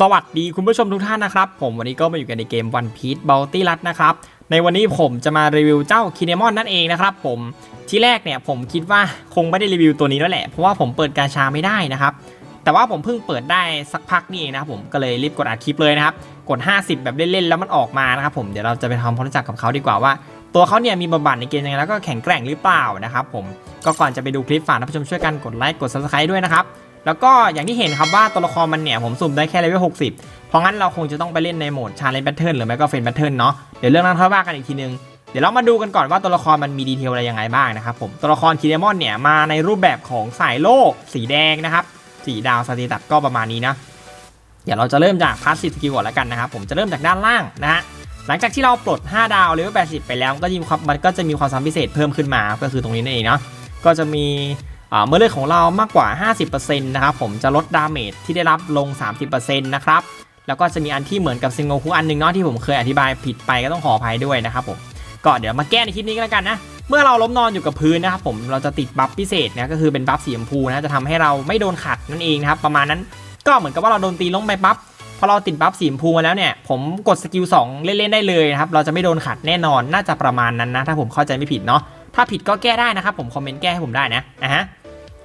สวัสดีคุณผู้ชมทุกท่านนะครับ ผมวันนี้ก็มาอยู่กันในเกม One Piece Bounty รัดนะครับ ในวันนี้ผมจะมารีวิวเจ้าคิน e มอนนั่นเองนะครับผมที่แรกเนี่ยผมคิดว่าคงไม่ได้รีวิวตัวนี้แล้วแหละ เพราะว่าผมเปิดกาชาไม่ได้นะครับ แต่ว่าผมเพิ่งเปิดได้สักพักนี่เองนะครับผมก็เลยรีบกดอัดคลิปเลยนะครับ กด 50 แบบเล่นๆแล้วมันออกมานะครับผมเดี๋ยวเราจะไปทำความรู้จักกับเขาดีกว่าว่า ตัวเขาเนี่ยมีบทบาทในเกมยังไงแล้วก็แข็งแกร่งหรือเปล่านะครับผมก็ก่อนจะไปดูคลิปฝากท่านผู้ชมช่วยกันกดไลค์กด subscribe ด้วยนะครับแล้วก็อย่างที่เห็นครับว่าตัวละครมันเนี่ยผมสุ่มได้แค่เลเวล60 เพราะงั้นเราคงจะต้องไปเล่นในโหมดชาเลนจ์แบทเทิลหรือไม่ก็เฟนแบทเทิลเนาะเดี๋ยวเรื่องนั้นค่อยว่ากันอีกทีนึงเดี๋ยวเรามาดูกันก่อนว่าตัวละครมันมีดีเทลอะไรยังไงบ้างนะครับผมตัวละครคีเดมอนเนี่ยมาในรูปแบบของสายโลกสีแดงนะครับสีดาวสตีตัดก็ประมาณนี้นะ เดี๋ยวเราจะเริ่มจากพาสซีฟสกิลก่อนแล้วกันนะครับ ผมจะเริ่มจากด้านล่างนะฮะหลังจากที่เราปลด 5 ดาวเลเวล80 ไปแล้วก็จะมีความมันก็จะมีความสามารถพิเศษเพิ่มขึ้นมาก็คือตรงนี้นั่นเองเนาะก็จะมีอ่าเมื่อเลือดของเรามากกว่า 50%นะครับผมจะลดดาเมจที่ได้รับลง 30%นะครับแล้วก็จะมีอันที่เหมือนกับซิงโงคุอันหนึ่งเนาะที่ผมเคยอธิบายผิดไปก็ต้องขออภัยด้วยนะครับผมก็เดี๋ยวมาแก้ในคลิปนี้ก็แล้วกันนะเมื่อเราล้มนอนอยู่กับพื้นนะครับผมเราจะติดบัฟพิเศษนะก็คือเป็นบัฟสีชมพูนะจะทำให้เราไม่โดนขัดนั่นเองนะครับประมาณนั้น ก็เหมือนกับว่าเราโดนตีล้มไปปั๊บพอเราติดบัฟสีชมพูมาแล้วเนี่ย ผมกดสกิล2เล่นๆได้เลยนะครับ เราจะไม่โดนขัดแน่นอนน่าจะประมาณนั้นนะ ถ้าผมเข้าใจไม่ผิดเนาะถ้าผิดก็แก้ได้นะครับ ผมคอมเมนต์แก้ให้ผมได้นะอะฮะ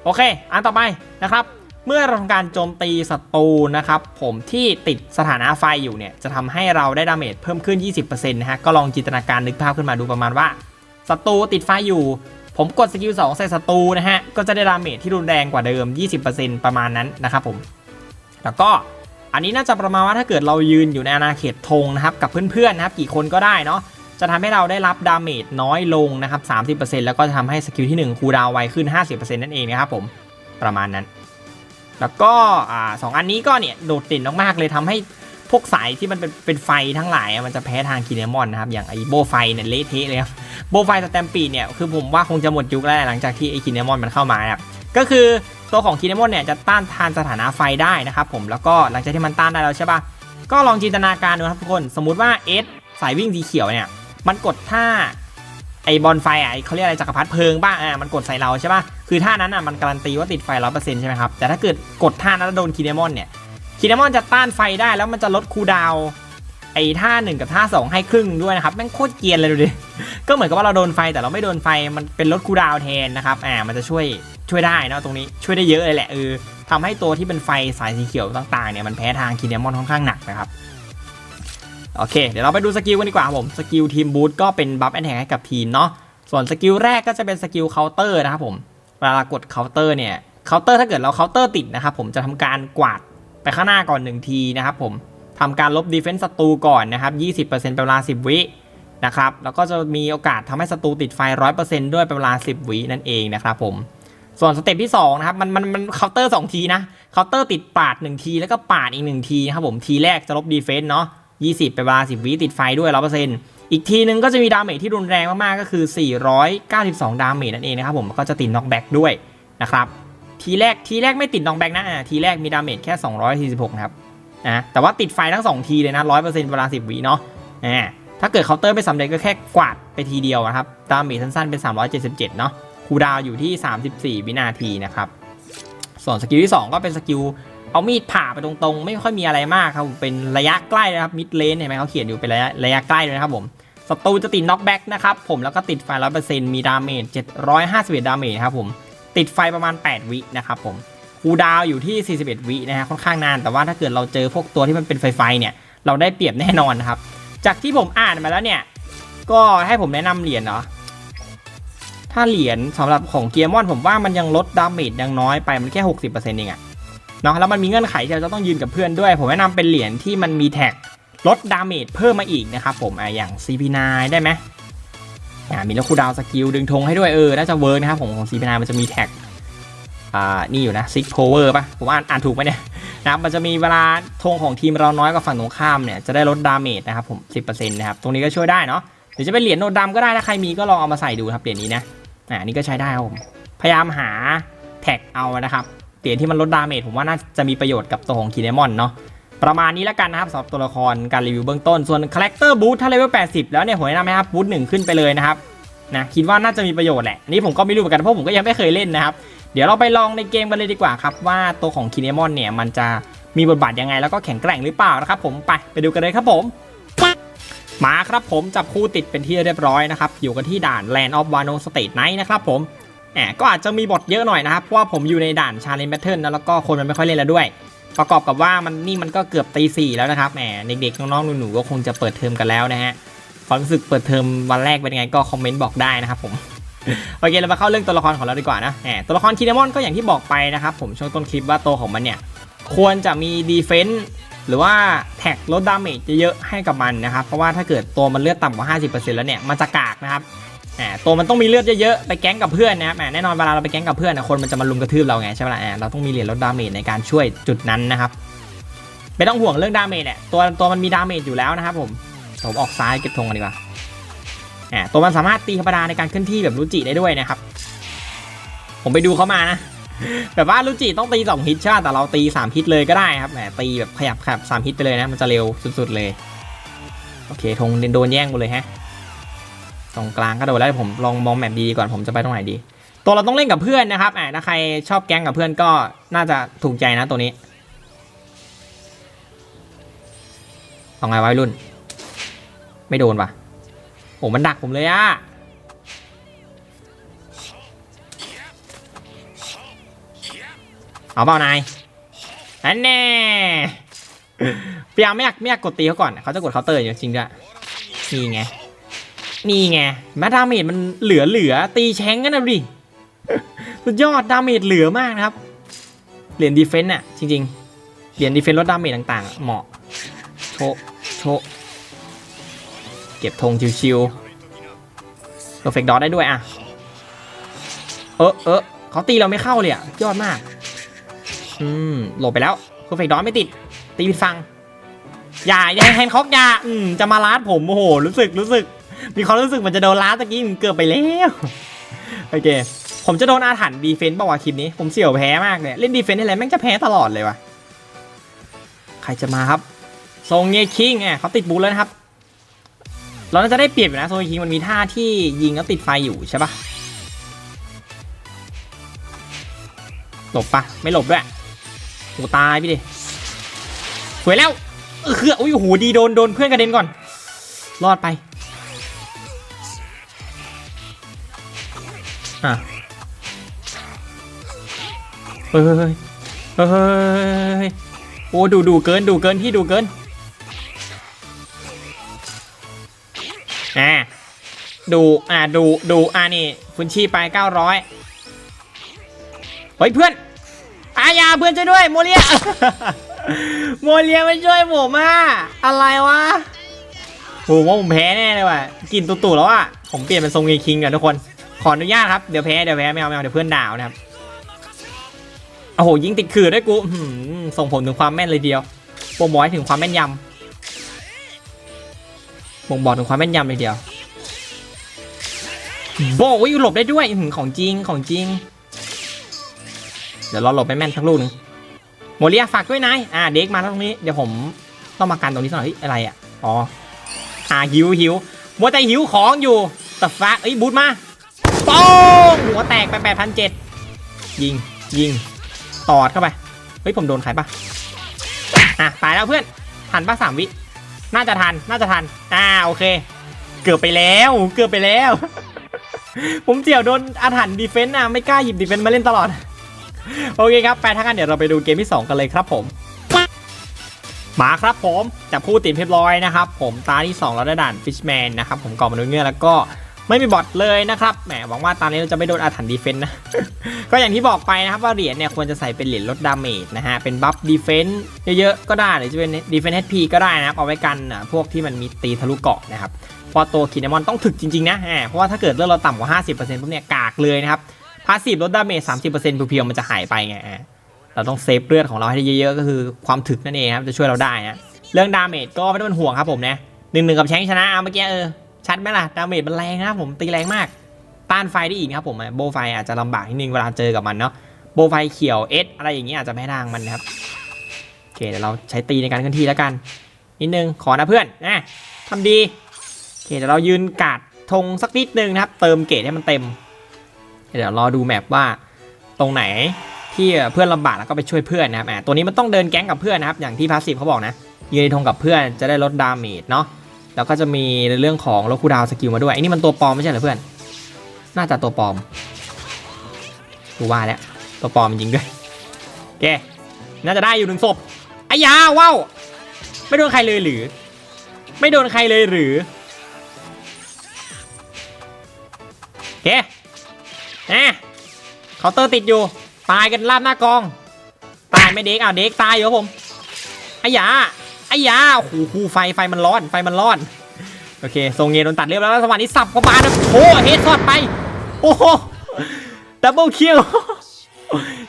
โอเค อันต่อไปนะครับ เมื่อเราทำการโจมตีศัตรูนะครับ ผมที่ติดสถานะไฟอยู่เนี่ย จะทำให้เราได้ดาเมจเพิ่มขึ้น 20%นะฮะก็ลองจินตนาการนึกภาพขึ้นมาดูประมาณว่าศัตรูติดไฟอยู่ ผมกดสกิล2ใส่ศัตรูนะฮะก็จะได้ดาเมจที่รุนแรงกว่าเดิม 20%ประมาณนั้นนะครับผม แล้วก็อันนี้น่าจะประมาณว่าถ้าเกิดเรายืนอยู่ในอาณาเขตธงนะครับกับเพื่อนๆนะครับกี่คนก็ได้เนาะจะทำให้เราได้รับดาเมจน้อยลงนะครับ 30%แล้วก็จะทำให้สกิลที่ 1 คูดาวไวขึ้น 50%นั่นเองนะครับผมประมาณนั้น แล้วก็อ่าสองอันนี้ก็เนี่ยโดดเด่นมากๆเลยทำให้พวกสายที่มันเป็นเป็นไฟทั้งหลายมันจะแพ้ทางคีเนมอนนะครับ อย่างไอโบไฟเนี่ยเละเทะเลยครับโบไฟสแตมปีดเนี่ยคือผมว่าคงจะหมดยุคแล้วหลังจากที่ไอคีเนมอนมันเข้ามาครับก็คือ ตัวของคีเนมอนเนี่ยจะต้านทานสถานะไฟได้นะครับผมแล้วก็หลังจากที่มันต้านได้แล้วใช่ปะก็ลองจินตนาการดูครับทุกคน สมมุติว่าเอสสายวิ่งสีเขียวเนี่ยมันกดท่าไอบอลไฟอะเขาเรียกอะไรจักรพรรดิเพลิงบ้างอะมันกดใส่เราใช่ปะคือท่านั้นอะมันการันตีว่าติดไฟร้อยเปอร์เซ็นต์ใช่ไหมครับแต่ถ้าเกิดกดท่านั้นแล้วโดนคีเนมอนเนี่ยคีเนมอนจะต้านไฟได้แล้วมันจะลดคูดาว ไอ้ท่าหนึ่งกับท่าสองให้ครึ่งด้วยนะครับแม่งโคตรเกียนเลยดูดิ ก็เหมือนกับว่าเราโดนไฟแต่เราไม่โดนไฟมันเป็นลดคูดาวแทนนะครับอ่ามันจะช่วยช่วยได้นะตรงนี้ช่วยได้เยอะเลยแหละเออทำให้ตัวที่เป็นไฟสายสีเขียวต่างๆเนี่ยมันแพ้ทางคีเนมอนค่อนข้างหนักนะครับโอเค เดี๋ยวเราไปดูสกิลกันดีกว่าผมสกิลทีมบูทก็เป็นบัฟแอนแทกให้กับทีมเนาะส่วนสกิลแรกก็จะเป็นสกิลเคาน์เตอร์นะครับผมเวลากดเคาน์เตอร์เนี่ยเคาน์เตอร์ถ้าเกิดเราเคาน์เตอร์ติดนะครับผมจะทำการกวาดไปข้างหน้าก่อน1ทีนะครับผม ทำการลบดีเฟนส์ศัตรูก่อนนะครับ 20%เป็นเวลา 10 วินะครับ แล้วก็จะมีโอกาสทำให้ศัตรูติดไฟ 100%ด้วยเป็นเวลา 10 วินั่นเองนะครับผม ส่วนสเต็ปที่2นะครับ มันมันมันเคาน์เตอร์2ทีนะ เคาน์เตอร์ติดปาด 1 ที แล้วก็ปาดอีก 1 ทีนะครับผม ทีแรกจะลบดีเฟนส์เนาะ 20 เป็นเวลา 10 วิติดไฟด้วย 100%อีกทีนึงก็จะมีดาเมจที่รุนแรงมาก ๆ ก็คือ 492 ดาเมจนั่นเองนะครับผม ก็จะติดน็อกแบ็กด้วยนะครับ ทีแรกทีแรกไม่ติดน็อกแบ็กนะ ทีแรกมีดาเมจแค่ 246 นะครับ นะแต่ว่าติดไฟทั้ง 2 ทีเลยนะ100%เปอร์เซ็นต์เวลา10วิเนาะอ่าถ้าเกิดเคาน์เตอร์ไม่สำเร็จก็แค่กวาดไปทีเดียวนะครับดาเมจสั้นๆเป็น 377 เนาะคูดาวอยู่ที่ 34 วินาทีนะครับ ส่วนสกิลที่ 2 ก็เป็นสกิลเอามีดผ่าไปตรงๆ ไม่ค่อยมีอะไรมากครับเป็นระยะใกล้นะครับมิดเลนเห็นไหมเขาเขียนอยู่เป็นระยะระยะใกล้เลยนะครับผมศัตรูจะติดน็อกแบ็กนะครับผมแล้วก็ติดไฟ100%มีดาเมจ751 ดาเมจครับผมติดไฟประมาณ 8 วินะครับผม คูดาวอยู่ที่ 41 วินะฮะค่อนข้างนานแต่ว่าถ้าเกิดเราเจอพวกตัวที่มันเป็นไฟไฟเนี่ยเราได้เปรียบแน่นอนนะครับ จากที่ผมอ่านมาแล้วเนี่ย ก็ให้ผมแนะนำเหรียญเนาะถ้าเหรียญสำหรับของเกียร์มอนผมว่ามันยังลดดาเมจยังน้อยไปมันแค่ 60%เองอะเนาะแล้วมันมีเงื่อนไขที่เราจะต้องยืนกับเพื่อนด้วย ผมแนะนำเป็นเหรียญที่มันมีแท็กลดดาเมจเพิ่มมาอีกนะครับผมอะอย่าง CP9 ได้ไหมอ่ามีแล้วคูดาวสกิลดึงธงให้ด้วยเออน่าจะเวิร์กนะครับผมของซีพีนามันจะมีแท็ก อ่านี่อยู่นะซิกโพเวอร์ป่ะผมอ่านอ่านถูกไหมเนี่ยนะครับมันจะมีเวลาธงของทีมเราน้อยกว่าฝั่งตรงข้ามเนี่ยจะได้ลดดาเมจนะครับผม10%นะครับตรงนี้ก็ช่วยได้เนาะหรือจะเป็นเหรียญโนดำก็ได้ถ้าใครมีก็ลองเอามาใส่ดูครับเหรียญนี้นะอ่านี่ก็ใช้ได้ครับผมพยายามหาแท็กเอานะครับเหรียญที่มันลดดาเมจผมว่าน่าจะมีประโยชน์กับตัวของคีเนมอนเนาะประมาณนี้แล้วกันนะครับสำหรับตัวละครการรีวิวเบื้องต้นส่วนคาแรคเตอร์บูทถ้าเลเวล80 แล้วเนี่ยผมแนะนำให้ครับบูทหนึ่งขึ้นไปเลยนะครับนะคิดว่าน่าจะมีประโยชน์แหละนี่ผมก็ไม่รู้เหมือนกันเพราะผมก็ยังไม่เคยเล่นนะครับ เดี๋ยวเราไปลองในเกมกันเลยดีกว่าครับ ว่าตัวของคินเนมอนเนี่ยมันจะมีบทบาทยังไงแล้วก็แข็งแกร่งหรือเปล่านะครับผมไปไปดูกันเลยครับผมมาครับผมจับคู่ติดเป็นที่เรียบร้อยนะครับ อยู่กันที่ด่าน Land of Wano State Night นะครับผมแหมก็อาจจะมีบทเยอะหน่อยนะครับ เพราะว่าผมอยู่ในด่าน Challenge Battle นะแล้วก็คนมันไม่ค่อยเล่นแล้วด้วย ประกอบกับว่ามันนี่มันก็เกือบตีสี่แล้วนะครับแหมเด็กๆน้องๆหนูๆก็คงจะเปิดเทอมกันแล้วนะฮะความรู้สึกเปิดเทอมวันแรกเป็นยังไงก็คอมเมนต์บอกได้นะครับผม โอเคเรามาเข้าเรื่องตัวละครของเราดีกว่านะแหมตัวละครคินเนมอนก็อย่างที่บอกไปนะครับผมช่วงต้นคลิปว่าตัวของมันเนี่ยควรจะมีดีเฟนส์หรือว่าแท็กลดดาเมจเยอะให้กับมันนะครับ เพราะว่าถ้าเกิดตัวมันเลือดต่ำกว่า 50%แล้วเนี่ยมันจะกากนะครับแหมตัวมันต้องมีเลือดเยอะๆ ไปแก๊งกับเพื่อนนะครับแหมแน่นอนเวลาเราไปแก๊งกับเพื่อนนะคนมันจะมาลุมกระทืบเราไงใช่ไหมล่ะแหมเราต้องมีเหรียญลดดาเมจในการช่วยจุดนั้นนะครับไม่ต้องห่วงเรื่องดาเมจเนี่ยตัวตัวมันมีดาเมจอยู่แล้วนะครับผมผมออกซ้ายเก็บธงกันดีกว่า อ่าตัวมันสามารถตีธรรมดาในการเคลื่อนที่แบบรูจิได้ด้วยนะครับ ผมไปดูเขามานะแบบว่ารูจิต้องตี2ฮิตใช่แต่เราตี3ฮิตเลยก็ได้ครับแหมตีแบบขยับขยับ3ฮิตไปเลยนะมันจะเร็วสุดๆเลยโอเคธงโดนแย่งหมดเลยฮะตรงกลางก็โดนแล้วผมลองมองแมปดีก่อนผมจะไปตรงไหนดี ตัวเราต้องเล่นกับเพื่อนนะครับแหมถ้าใครชอบแก๊งกับเพื่อนก็น่าจะถูกใจนะตัวนี้เอาไงวะวัยรุ่น ไม่โดนปะ โอ้มันดักผมเลยอะเอาเปล่านายอันแน่พยายามไม่อยากไม่อยากกดตีเขาก่อนเขาจะกดเคาน์เตอร์อยู่จริงด้วยนี่ไงนี่ไงแม้ดาเมจมันเหลือเหลือตีแชงกันนะดูดิสุดยอดดาเมจเหลือมากนะครับเหรียญดีเฟนต์น่ะจริงๆเหรียญดีเฟนต์ลดดาเมจต่างๆ เหมาะโชโชะ เก็บธงชิวๆ perfect dot ได้ด้วยอะ เออเออเขาตีเราไม่เข้าเลยอะ ยอดมาก อืม หลบไปแล้ว perfect dot ไม่ติด ตีผิดฟัง อย่าอย่าแฮนด์คอกอย่าอืมจะมาลาดผม โอ้โห รู้สึกรู้สึก มีความรู้สึกมันจะโดนลาดตะกี้เกือบไปแล้ว โอเค ผมจะโดนอาถรรพ์ดีเฟนต์บอกว่าวะคลิปนี้ ผมเสี่ยวแพ้มากเลย เล่นดีเฟนต์อะไรแม่งจะแพ้ตลอดเลยวะใครจะมาครับทรงเงยคิงอะเขาติดบูทแล้วนะครับ เราน่าจะได้เปรียบอยู่นะโซคิงมันมีท่าที่ยิงแล้วติดไฟอยู่ใช่ปะหลบปะไม่หลบด้วยโหตายพี่ดิสวยแล้วเออคืออุ้ยโหดีโดนโดนเพื่อนกระเด็นก่อน รอดไปอะเฮ้ยเฮ้ยเฮ้ยเฮ้ยเฮ้ยเฮ้ยโอ้ดูดูเกินดูเกินที่ดูเกิน ดู อ่าดูดูอ่านี่คุณชีไป 900 เฮ้ยเพื่อน อายาเพื่อนช่วยด้วย โมเลีย โมเลียไม่ช่วยผมอะ อะไรวะผมว่าผมแพ้แน่เลยว่ะ กินตุ่ๆแล้วอะ ผมเปลี่ยนเป็นทรงเงคิงกันทุกคน ขออนุญาตครับ เดี๋ยวแพ้ เดี๋ยวแพ้ไม่เอาไม่เอาเดี๋ยวเพื่อนด่าวนะครับ โอ้โห ยิงติดขื่อด้วยกูส่งผลถึงความแม่นเลยเดียวโปรโมทถึงความแม่นยำบ่งบอกถึงความแม่นยำเลยเดียว โบวิหลบได้ด้วยของจริงของจริง เดี๋ยวเราหลบไม่แม่นสักลูกหนึงโมเลียฝากด้วยนายอ่าเด็กมาแล้วตรงนี้เดี๋ยวผมต้องมากันตรงนี้สักหน่อยเฮ้ยอะไรอะอ๋ออ่าหิวหิวมัวแต่หิวของอยู่แต่ฟ้าเอ้ยบูทมาโป้งหัวแตกไปแปดพันเจ็ดยิงยิงตอดเข้าไปเฮ้ยผมโดนใครปะอะตายแล้วเพื่อนทันปะสามวิน่าจะทันน่าจะทันอ่าโอเค เกือบไปแล้วเกือบไปแล้ว ผมเจียวโดนอาถรรพ์ดีเฟนต์นะไม่กล้าหยิบดีเฟนต์มาเล่นตลอด โอเคครับไปทั้างนั้นเดี๋ยวเราไปดูเกมที่ 2 กันเลยครับผม มาครับผมจับคู่ติดเรียบร้อยนะครับ ผมตาที่ 2 เราได้ด่านฟิชแมนนะครับผมกล่องมนุษย์เงือกแล้วก็ไม่มีบอทเลยนะครับ แหมหวังว่าตอนนี้เราจะไม่โดนอาถรรพ์ดีเฟนต์นะ ก็อย่างที่บอกไปนะครับว่าเหรียญเนี่ยควรจะใส่เป็นเหรียญลดดาเมจนะฮะ เป็นบัฟดีเฟนต์เยอะๆ ก็ได้หรือจะเป็นดีเฟนต์ HP ก็ได้นะครับ เอาไว้กันอะพวกที่มันมีตีทะลุเกาะนะครับ พราะตัวคินเนมอนต้องถึกจริงๆนะเพราะว่าถ้าเกิดเลือดเราต่ำกว่า 50%ปุ๊บเนี่ยกากเลยนะครับพาสซีฟลดดาเมจ30%เพียวๆมันจะหายไปไงเราต้องเซฟเลือดของเราให้ได้เยอะๆ ก็คือความถึกนั่นเองครับจะช่วยเราได้นะเรื่องดาเมจก็ไม่ต้องเป็นห่วงครับผมนะหนึ่งหนึ่งกับแชงชนะเอาเมื่อกี้เออชัดไหมล่ะดาเมจมันแรงนะผมตีแรงมาก ต้านไฟได้อีกครับผมโบไฟอาจจะลำบากนิดนึงเวลาเจอกับมันเนาะโบไฟเขียวเอสอะไรอย่างเงี้ยอาจจะไม่ทางมันนะครับเคเดี๋ยวเราใช้ตีในการเคลื่อนที่แล้วกัน นิดนึงขอนะเพื่อนนะทำดีโอ เคเดี๋ยวเรายืนกาดธงสักนิดนึงนะครับ เติมเกรดให้มันเต็ม เดี๋ยวรอดูแมปว่าตรงไหนที่เพื่อนลำบากแล้วก็ไปช่วยเพื่อนนะครับตัวนี้มันต้องเดินแก๊งกับเพื่อนนะครับ อย่างที่พาสซีฟเขาบอกนะ ยืนในธงกับเพื่อนจะได้ลดดาเมจเนาะ แล้วก็จะมีในเรื่องของลดคูดาวสกิลมาด้วยไอ้นี่มันตัวปลอมไม่ใช่เหรอเพื่อน น่าจะตัวปลอมกูว่าแล้วตัวปลอมจริงด้วยโอเคน่าจะได้อยู่หนึ่งศพไอ้ยาว้าว ไม่โดนใครเลยหรือ ไม่โดนใครเลยหรือ เคนะเคาน์เตอร์ติดอยู่ ตายกันลาบหน้ากอง ตายไม่เด็กอ้าวเด็กตายอยู่ผมไอ้ยาไอ้ยาโอ้โหหูไฟไฟมันร้อนไฟมันร้อนโอเคทรงเงโดนตัดเรียบร้อยแล้วสวัสดีสับเข้ามานะโอ้โหเฮดช็อตไป โอ้โหดับเบิลคิว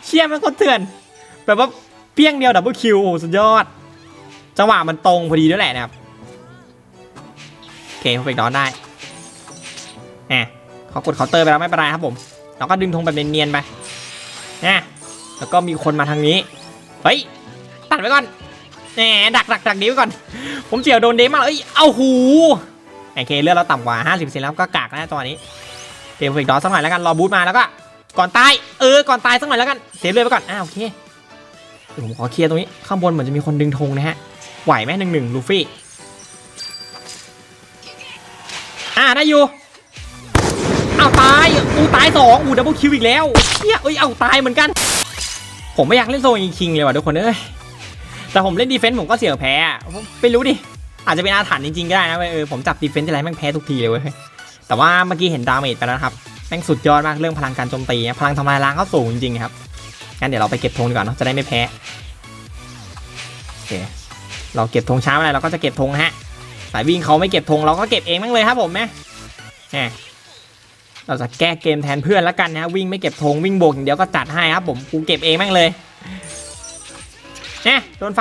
เชี่ยมันก็เถื่อนแบบว่าเพียงเดียวดับเบิลคิวสุดยอด จังหวะมันตรงพอดีด้วยแหละนะครับโอเคพอเฟกดอนได้แหม เขากดเคาน์เตอร์ไปแล้วไม่เป็นไรครับผม เราก็ดึงธงแบบเนียนๆไปนะแล้วก็มีคนมาทางนี้ เฮ้ย ตัดไว้ก่อนแหมดักดักดักนี้ไว้ก่อน ผมเจียวโดนเดมากเลยเอ้ย เอาหูโอเคเลือดเราต่ำกว่า 50%แล้วก็กากนะตอนนี้เตรียมเฟกดอสักหน่อยแล้วกัน รอบูทมาแล้วก็ ก่อนตาย เออ ก่อนตายสักหน่อยแล้วกันเซฟเลยไปก่อนอ่าโอเคผมขอเคลียร์ตรงนี้ ข้างบนเหมือนจะมีคนดึงธงนะฮะ ไหวไหมหนึ่งหนึ่งลูฟี่ อ่าได้อยู่ เอาตายอูตายสองอูดับเบิลคิวอีกแล้วเฮียเอ้ยเอาตายเหมือนกัน ผมไม่อยากเล่นโซนคิงเลยว่ะทุกคนเอ้ยแต่ผมเล่นดีเฟนต์ผมก็เสี่ยวแพ้ไม่รู้ดิอาจจะเป็นอาถรรพ์จริงๆก็ได้นะเว้ยเออผมจับดีเฟนต์ทีไรแม่งแพ้ทุกทีเลยเว้ยแต่ว่าเมื่อกี้เห็นดาเมจไปแล้วครับแม่งสุดยอดมากเรื่องพลังการโจมตีพลังทำลายล้างเขาสูงจริงๆครับงั้นเดี๋ยวเราไปเก็บธงดีกว่าเนาะจะได้ไม่แพ้โอเคเราเก็บธงช้าอะไรเราก็จะเก็บธงฮะสายวิ่งเขาไม่เก็บธงเราก็เก็บเองแม่งเลยครับผมแม่แหม เราจะแก้เกมแทนเพื่อนแล้วกันนะวิ่งไม่เก็บธงวิ่งโบกอย่างเดียวก็จัดให้ครับผมกูเก็บเองแม่งเลยเนี่ยโดนไฟ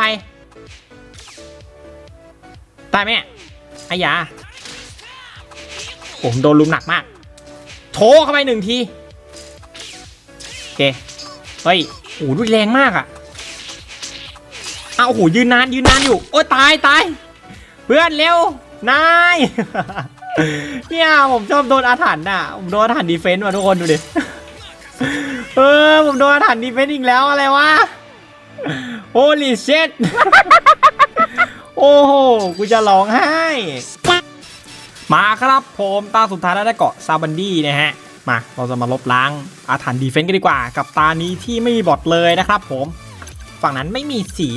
ตายไหมไอ้ยาผมโดนลุมหนักมากโถเข้าไปหนึ่งทีโอเคเฮ้ยโอ้โหรุนแรงมากอะอ้าวโอ้โหยืนนานยืนนานอยู่ โอ้ยตายตายเพื่อนเร็วนาย เนี่ยผมชอบโดนอาถรรพ์น่ะ ผมโดนอาถรรพ์ดีเฟนต์ว่ะทุกคนดูดิ เออผมโดนอาถรรพ์ดีเฟนต์อีกแล้วอะไรวะโอ้ลิเชตโอ้โห กูจะร้องไห้ มาครับผมตาสุดท้ายแล้วได้เกาะซาบันดี้นะฮะ มาเราจะมาลบล้างอาถรรพ์ดีเฟนต์กันดีกว่า กับตานี้ที่ไม่มีบอทเลยนะครับผม ฝั่งนั้นไม่มีสี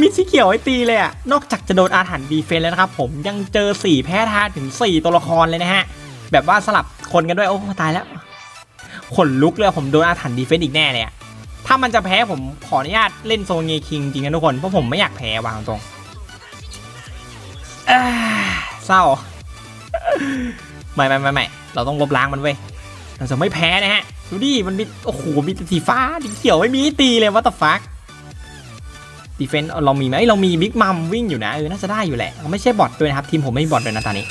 มีสีเขียวให้ตีเลยอะนอกจากจะโดนอาถรรพ์ดีเฟนแล้วนะครับ ผมยังเจอสีแพ้ทางถึง 4 ตัวละครเลยนะฮะ แบบว่าสลับคนกันด้วย โอ้ตายแล้วขนลุกเลยผมโดนอาถรรพ์ดีเฟนอีกแน่เลยอะถ้ามันจะแพ้ผมขออนุญาตเล่นโซนเงคิงจริงนะทุกคน เพราะผมไม่อยากแพ้วางตรงเศร้าไม่ไม่ไม่ไม่เราต้องลบล้างมันเว้ยเราจะไม่แพ้นะฮะ ดูดิ มันมี โอ้โห มีแต่สีฟ้าสีเขียวไม่มีให้ตีเลยวัตฟัก ดีเฟนต์เรามีไหมเอ้ยเรามีบิ๊กมัมวิ่งอยู่นะเออน่าจะได้อยู่แหละไม่ใช่บอทด้วยนะครับทีมผมไม่มีบอทเลยนะตอนนี้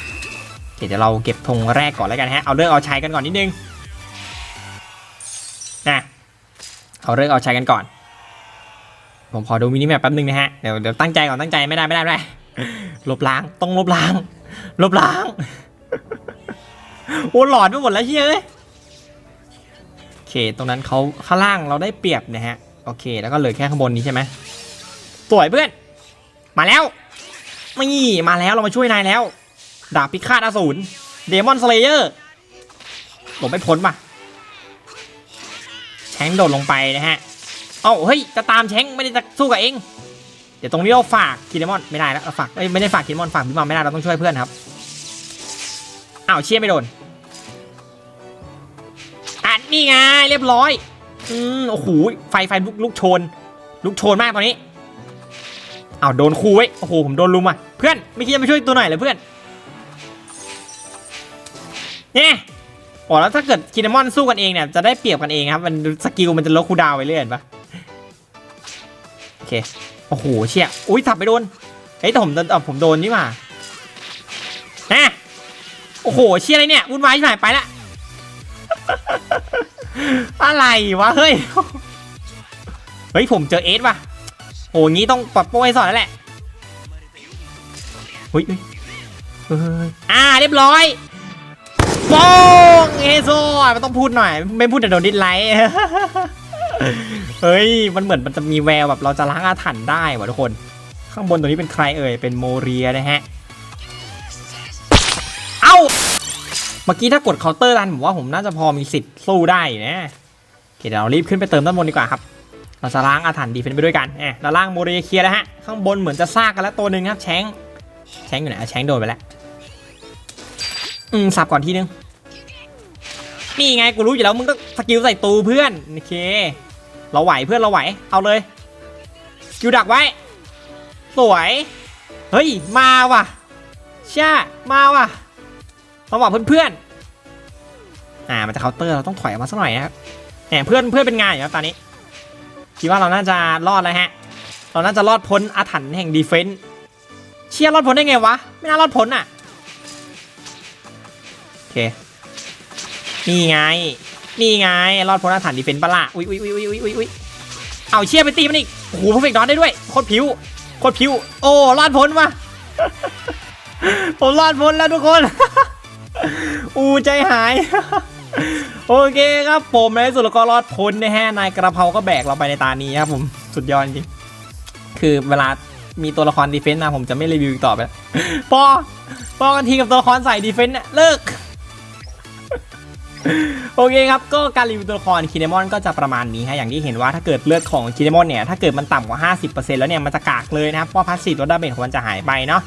เคเดี๋ยวเราเก็บธงแรกก่อนแล้วกันฮะเอาเรื่องเอาชัยกันก่อนนิดนึงนะเอาเรื่องเอาชัยกันก่อน ผมขอดูมินิแมปแป๊บนึงนะฮะเดี๋ยวเดี๋ยวตั้งใจก่อนตั้งใจไม่ได้ไม่ได้ไม่ได้ลบล้างต้องลบล้างลบล้างโอ้หลอดไปหมดแล้วเชียเอ้ยโอเคตรงนั้นเขาข้างล่างเราได้เปรียบนะฮะโอเค แล้วก็เหลือแค่ข้างบนนี้ใช่ไหม สวยเพื่อน มาแล้วนี่มาแล้วเรามาช่วยนายแล้ว ดาบพิฆาตอสูรเดมอนสเลเยอร์ผมไม่พ้นป่ะแชงโดดลงไปนะฮะเอ้าเฮ้ยจะตามแชงไม่ได้จะสู้กับเองเดี๋ยวตรงนี้เราฝากคินเดมอนไม่ได้แล้วฝากไม่ได้ฝากคินเดมอนฝากบิ๊กมัมไม่ได้เราต้องช่วยเพื่อนครับอ้าวเชี่ยไม่โดนอะนี่ไงเรียบร้อยอืมโอ้โหไฟไฟลุกลุกโชนลุกโชนมากตอนนี้ อ้าวโดนคูไว้โอ้โหผมโดนลุมอะเพื่อนไม่คิดจะมาช่วยตัวหน่อยเลยเพื่อนเนี่ยโอ้แล้วถ้าเกิดคินามอนสู้กันเองเนี่ยจะได้เปรียบกันเองครับมันสกิลมันจะลดคูดาวไปเรื่อยปะโอเคโอ้โหเชี่ยอุ้ยถับไปโดนเฮ้ยแต่ผมโดนผมโดนนี่หว่าฮะโอ้โหเชี่ยอะไรเนี่ยวุ่นวายที่ไหนไปละอะไรวะเฮ้ยเฮ้ยผมเจอเอสว่ะ โอ้งี้ต้องปรับโป้ให้สอนแล้วแหละเฮ้ยเฮ้ยเฮ้ยอ่า เรียบร้อยโป้งเฮโซมันต้องพูดหน่อย ไม่พูดแต่โดนดิสไลค์เฮ้ย มันเหมือนมันจะมีแววแบบเราจะล้างอาถรรพ์ได้ว่ะทุกคน ข้างบนตัวนี้เป็นใครเอ่ย เป็นโมเรียนะฮะ เอ้า เมื่อกี้ถ้ากดเคาน์เตอร์รันผมว่าผมน่าจะพอมีสิทธิ์สู้ได้นะโอเคเดี๋ยวเรารีบขึ้นไปเติมด้านบนดีกว่าครับ เราจะล้างอาถรรพ์ดีเฟนต์ไปด้วยกันแอบเราล่างโมเรียเคลียร์แล้วฮะ ข้างบนเหมือนจะซากกันแล้วตัวหนึ่งครับแชงแชงอยู่ไหนอะแชงโดนไปแล้ว อืมสับก่อนทีนึง นี่ไงกูรู้อยู่แล้วมึงต้องสกิลใส่ตูเพื่อน โอเค เราไหวเพื่อนเราไหว เอาเลยสกิลดักไว้ สวย เฮ้ย มาว่ะช่ามาว่ะเราบอกเพื่อนๆอ่า มันจะเคาน์เตอร์เราต้องถอยออกมาสักหน่อยนะครับแหมเพื่อนเพื่อนเป็นไงอยู่ครับตอนนี้ คิดว่าเราน่าจะรอดแล้วฮะ เราน่าจะรอดพ้นอาถรรพ์แห่งดีเฟนต์เชียรอดพ้นได้ไงวะ ไม่น่ารอดพ้นอะ โอเค นี่ไง นี่ไง รอดพ้นอาถรรพ์ดีเฟนต์ปะละอุ้ยอุ้ยอุ้ยอุ้ยอุ้ยอุ้ยเอาเชียร์ไปตีมันอีกโอ้โหเพอร์เฟกต์ดอทได้ด้วย โคตรผิว โคตรผิว โอ้ รอดพ้นวะผมรอดพ้นแล้วทุกคน อูใจหาย โอเคครับผมในสุดเราก็รอดพ้นนะฮะนายกระเพราก็แบกเราไปในตานี้ครับผมสุดยอดจริงคือเวลามีตัวละครดีเฟนต์มาผมจะไม่รีวิวอีกต่อไปพอพอกันทีกับตัวละครใส่ดีเฟนต์เนี่ยเลิกโอเคครับก็การรีวิวตัวละครคินเนมอนก็จะประมาณนี้ฮะอย่างที่เห็นว่าถ้าเกิดเลือดของคินเนมอนเนี่ยถ้าเกิดมันต่ำกว่า 50%แล้วเนี่ยมันจะกากเลยนะครับเพราะพาสซีฟลดดาเมจของมันจะหายไปเนาะ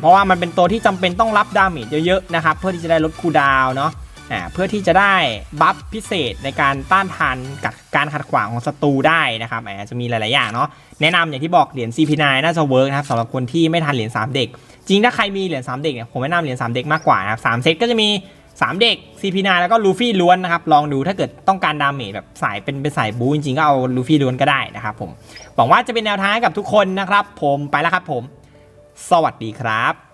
เพราะว่ามันเป็นตัวที่จำเป็นต้องรับดาเมจเยอะๆนะครับเพื่อที่จะได้ลดคูดาวเนาะ อ่าเพื่อที่จะได้บัฟพิเศษในการต้านทานกับการขัดขวางของศัตรูได้นะครับอาจจะมีหลาย ๆ อย่างเนาะแนะนำอย่างที่บอกเหรียญ CP9 น่าจะเวิร์กนะครับสำหรับคนที่ไม่ทันเหรียญ3เด็ก จริงถ้าใครมีเหรียญ3เด็กเนี่ยผมแนะนำเหรียญ3เด็กมากกว่านะครับ3เซตก็จะมี 3 เด็ก CP9 แล้วก็ลูฟี่ล้วนนะครับลองดูถ้าเกิดต้องการดาเมจแบบสายเป็นเป็นสายบูจริง ๆ ก็เอาลูฟี่ล้วนก็ได้นะครับผมหวังว่าจะเป็นแนวทางให้กับทุกคนนะครับ ผมไปแล้วครับผม สวัสดีครับ